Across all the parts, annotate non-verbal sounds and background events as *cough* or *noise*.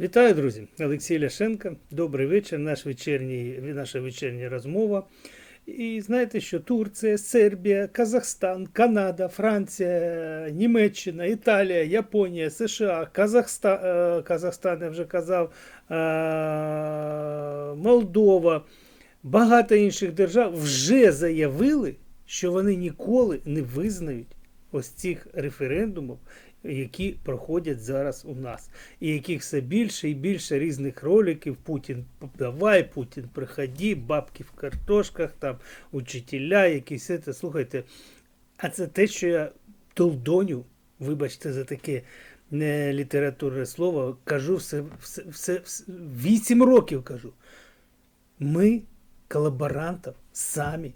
Вітаю, друзі! Олексій Ляшенко. Добрий вечір. Наш вечірній, наша вечірня розмова. І знаєте, що Турція, Сербія, Казахстан, Канада, Франція, Німеччина, Італія, Японія, США, Казахстан, Казахстан, я вже казав, е, Молдова, багато інших держав вже заявили, що вони ніколи не визнають ось цих референдумів, які проходять зараз у нас, і яких все більше і більше різних роликів. Путін давай, Путін приходи, бабки в картошках, там учителя, якісь це. Слухайте, а це те, що я толдоню, вибачте за таке не літературне слово, кажу все, все, все, все 8 років кажу. Ми колаборантів самі,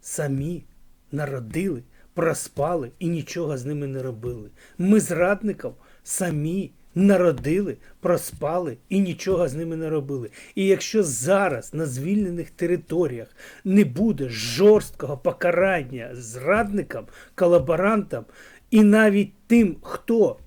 самі народили проспали і нічого з ними не робили. Ми зрадників самі народили, проспали і нічого з ними не робили. І якщо зараз на звільнених територіях не буде жорсткого покарання зрадникам, колаборантам і навіть тим, хто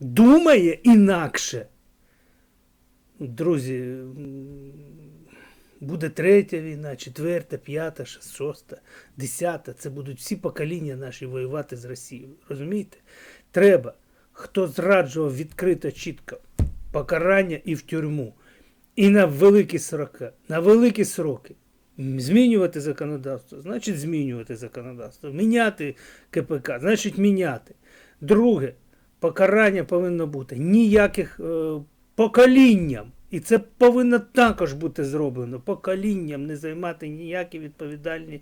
думає інакше, друзі, Буде третя війна, четверта, п'ята, шоста, десята. Це будуть всі покоління наші воювати з Росією. Розумієте? Треба, хто зраджував відкрито, чітко покарання і в тюрму, і на великі сроки, на великі сроки. Змінювати законодавство, значить змінювати законодавство. Міняти КПК, значить міняти. Друге, покарання повинно бути ніяких е, поколінням. І це повинно також бути зроблено поколінням, не займати ніякі відповідальні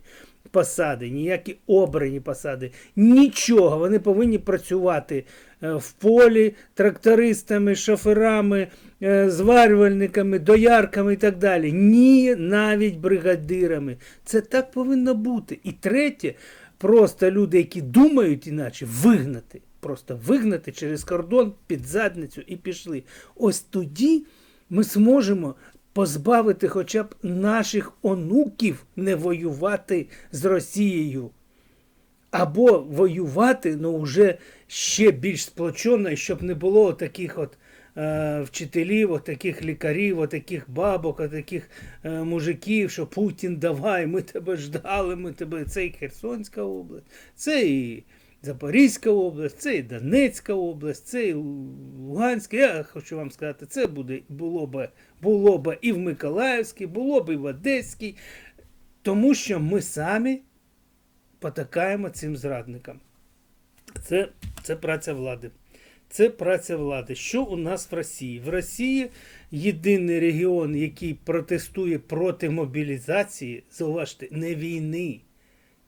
посади, ніякі обрані посади. Нічого. Вони повинні працювати е, в полі трактористами, шоферами, е, зварювальниками, доярками і так далі. Ні, навіть бригадирами. Це так повинно бути. І третє, просто люди, які думають іначе, вигнати. Просто вигнати через кордон під задницю і пішли. Ось тоді ми зможемо позбавити хоча б наших онуків не воювати з Росією. Або воювати, ну вже ще більш сплочено, щоб не було таких от е, вчителів, таких лікарів, таких бабок, таких е, мужиків, що Путін давай, ми тебе ждали, ми тебе. Це і Херсонська область, це і Запорізька область, це і Донецька область, це і Луганська. Я хочу вам сказати, це буде, було б було б і в Миколаївській, було б і в Одеській, тому що ми самі потакаємо цим зрадникам. Це, Це праця влади. Це праця влади. Що у нас в Росії? В Росії єдиний регіон, який протестує проти мобілізації, зауважте, не війни,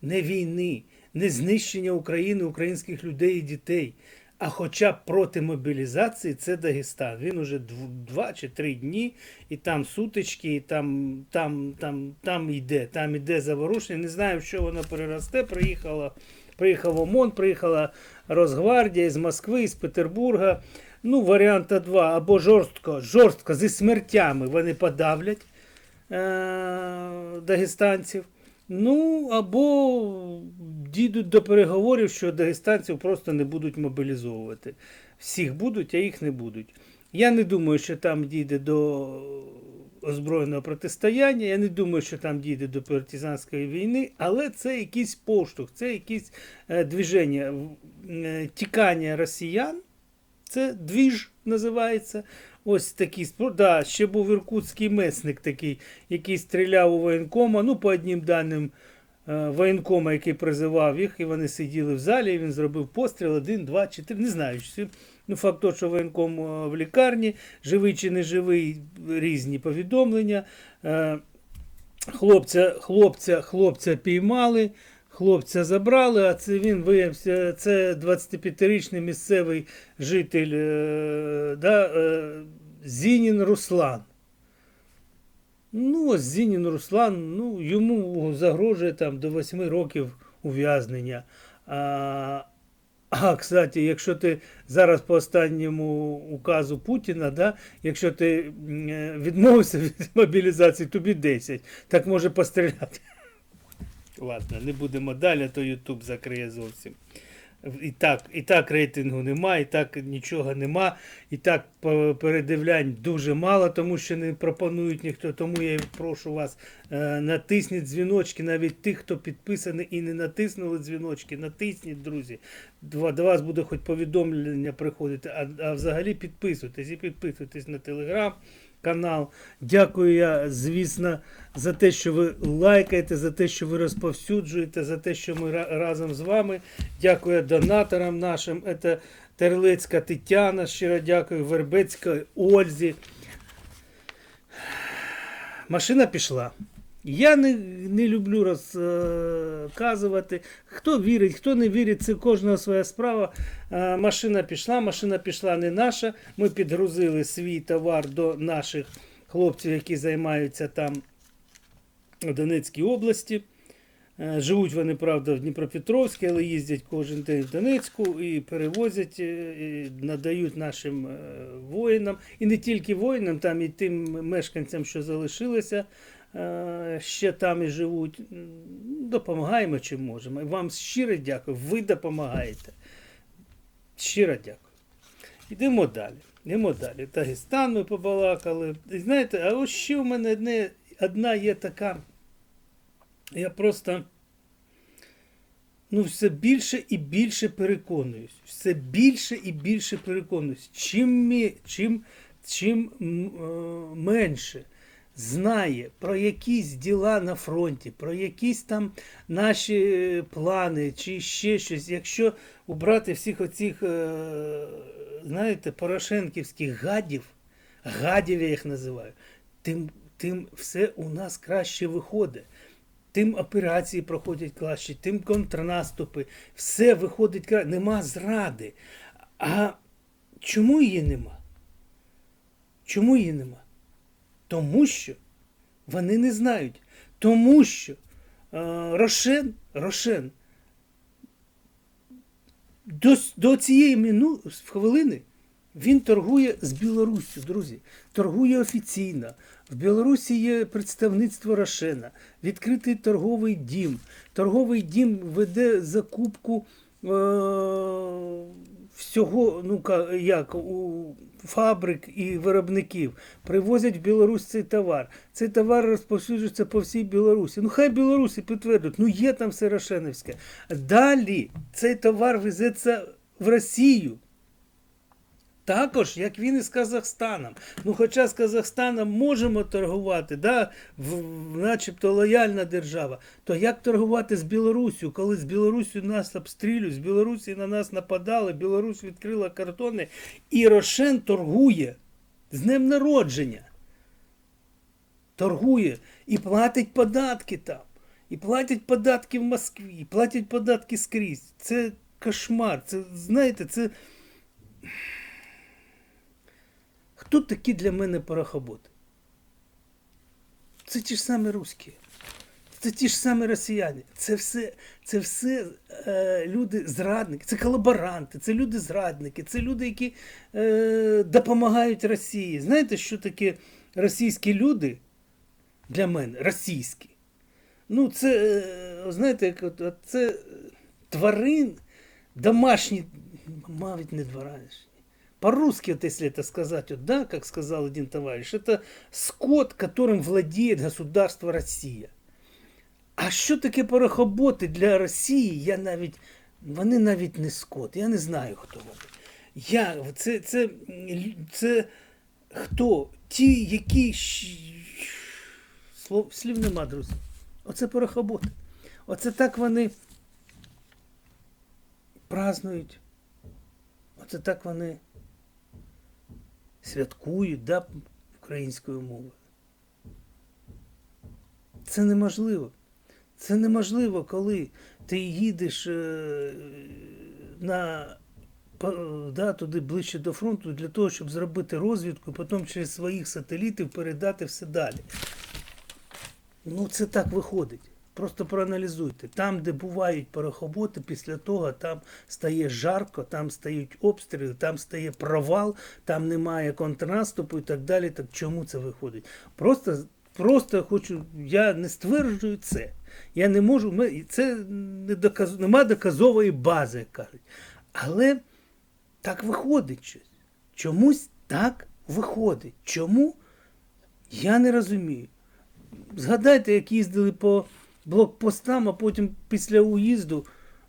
не війни не знищення України, українських людей і дітей. А хоча б проти мобілізації це Дагестан. Він уже два чи три дні, і там сутички, і там там, там, там йде, там йде заворушення. Не знаю, в що воно переросте. Приїхала, приїхав ОМОН, приїхала Росгвардія з Москви, з Петербурга. Ну, варіанта два. Або жорстко, жорстко зі смертями вони подавлять е- дагестанців. Ну, або дійдуть до переговорів, що дагестанців просто не будуть мобілізовувати. Всіх будуть, а їх не будуть. Я не думаю, що там дійде до озброєного протистояння, я не думаю, що там дійде до партизанської війни, але це якийсь поштовх, це якісь е, движення, е, тікання росіян, це двіж називається. Ось такий да, ще був іркутський месник такий, який стріляв у воєнкома. Ну, по одним даним е, воєнкома, який призивав їх, і вони сиділи в залі, і він зробив постріл, один, два, чотири. Не знаю. Ну, факт то, що воєнком е, в лікарні, живий чи не живий, різні повідомлення. Е, хлопця, хлопця, хлопця піймали. Хлопця забрали, а це він виявився, це 25-річний місцевий житель е, да, е, Зінін Руслан. Ну, ось Зінін Руслан, ну, йому загрожує там до 8 років ув'язнення. А, а, кстати, якщо ти зараз по останньому указу Путіна, да, якщо ти відмовився від *laughs* мобілізації, тобі 10, так може постріляти. Ладно, не будемо далі, то Ютуб закриє зовсім. І так, і так рейтингу нема, і так нічого нема, і так передивлянь дуже мало, тому що не пропонують ніхто. Тому я прошу вас, е, натисніть дзвіночки, навіть тих, хто підписаний і не натиснули дзвіночки, натисніть, друзі. До вас буде хоч повідомлення приходити, а, а взагалі підписуйтесь і підписуйтесь на телеграм. Канал. Дякую я, звісно, за те, що ви лайкаєте, за те, що ви розповсюджуєте, за те, що ми разом з вами. Дякую донаторам нашим. Це Терлицька Тетяна, щиро дякую, Вербецька Ользі. Машина пішла. Я не, не люблю розказувати. Хто вірить, хто не вірить, це кожного своя справа. Е, Машина пішла, машина пішла не наша. Ми підгрузили свій товар до наших хлопців, які займаються там у Донецькій області. Е, Живуть вони, правда, в Дніпропетровській, але їздять кожен день в Донецьку і перевозять, е, і надають нашим воїнам. І не тільки воїнам, там і тим мешканцям, що залишилися ще там і живуть. Допомагаємо чим можемо. Вам щиро дякую. Ви допомагаєте. Щиро дякую. Йдемо далі. Йдемо далі. Дагестан ми побалакали. І знаєте, а ось ще в мене одне, одна є така. Я просто ну, все більше і більше переконуюсь. Все більше і більше переконуюсь. Чим, чим, чим е, менше знає про якісь діла на фронті, про якісь там наші е, плани чи ще щось, якщо убрати всіх оцих, е, знаєте, порошенківських гадів, гадів я їх називаю, тим, тим все у нас краще виходить. Тим операції проходять краще, тим контрнаступи, все виходить краще. Нема зради. А чому її нема? Чому її нема? Тому що вони не знають. Тому що е, Рошен, Рошен до, до цієї мину, хвилини він торгує з Білоруссю, друзі. Торгує офіційно. В Білорусі є представництво Рошена, відкритий торговий дім. Торговий дім веде закупку е- всього, ну як у фабрик і виробників. Привозять в Білорусь цей товар. Цей товар розповсюджується по всій Білорусі. Ну хай Білорусі підтвердять, ну є там все Рошеновське. Далі цей товар везеться в Росію. Також, як він із Казахстаном. Ну, хоча з Казахстаном можемо торгувати, да, в, начебто лояльна держава, то як торгувати з Білоруссю, коли з Білорусю нас обстрілюють, з Білорусі на нас нападали, Білорусь відкрила кордони, і Рошен торгує з днем народження. Торгує і платить податки там. І платять податки в Москві, і платять податки скрізь. Це кошмар. Це, знаєте, це. Хто такі для мене порохоботи? Це ті ж самі русські. Це ті ж самі росіяни. Це все, це все е, люди зрадники, це колаборанти, це люди зрадники, це люди, які е, допомагають Росії. Знаєте, що таке російські люди для мене? Російські. Ну, це, е, знаєте, як от, це тварин, домашні, мабуть, не домашні По-русски, вот если это сказать, вот, да, как сказал один товарищ, это скот, которым владеет государство Россия. А що таке порохоботи для Росії? Я навіть, вони навіть не скот. Я не знаю, хто вони. Я, це, це, це хто? Ті, які. щ- Слов, слів нема, друзі. Оце порохоботи. Оце так вони празнують. Оце так вони святкують да, українською мовою. Це неможливо. Це неможливо, коли ти їдеш е, на, да, туди ближче до фронту для того, щоб зробити розвідку, потім через своїх сателітів передати все далі. Ну, це так виходить. Просто проаналізуйте. Там, де бувають порохоботи, після того там стає жарко, там стають обстріли, там стає провал, там немає контрнаступу і так далі. Так чому це виходить? Просто просто хочу, я не стверджую це. Я не можу, ми- це не доказ, нема доказової бази, як кажуть. Але так виходить щось. Чомусь так виходить. Чому? Я не розумію. Згадайте, як їздили по блокпостам, а потім після уїзду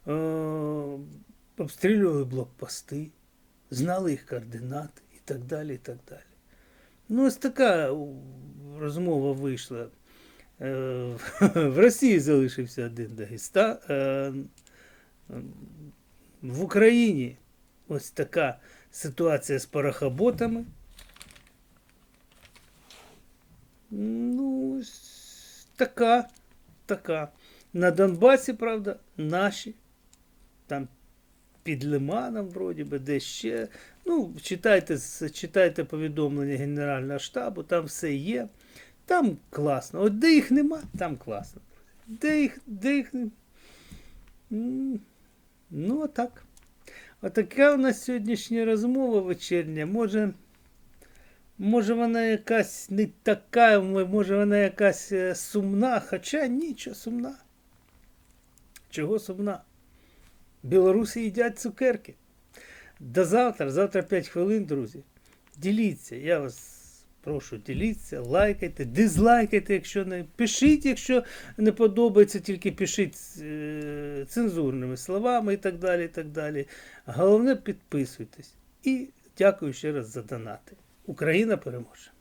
е- обстрілювали блокпости, знали їх координати і так далі. і так далі. Ну, ось така розмова вийшла. Е, в *laughs* Росії залишився один Дагестан. Е, в Україні ось така ситуація з парахоботами. Ну, ось така, така. На Донбасі, правда, наші. Там під Лиманом, вроді би, де ще. Ну, читайте, читайте повідомлення Генерального штабу, там все є. Там класно. От де їх нема, там класно. Де їх, де їх не- Ну, отак. Отака у нас сьогоднішня розмова вечірня. Може, може вона якась не така, може вона якась е, сумна, хоча нічого сумна. Чого сумна? Білоруси їдять цукерки. До завтра, завтра 5 хвилин, друзі. Діліться, я вас прошу, діліться, лайкайте, дизлайкайте, якщо не. Пишіть, якщо не подобається, тільки пишіть е, цензурними словами і так далі. і так далі. Головне, підписуйтесь. І дякую ще раз за донати. Україна переможе!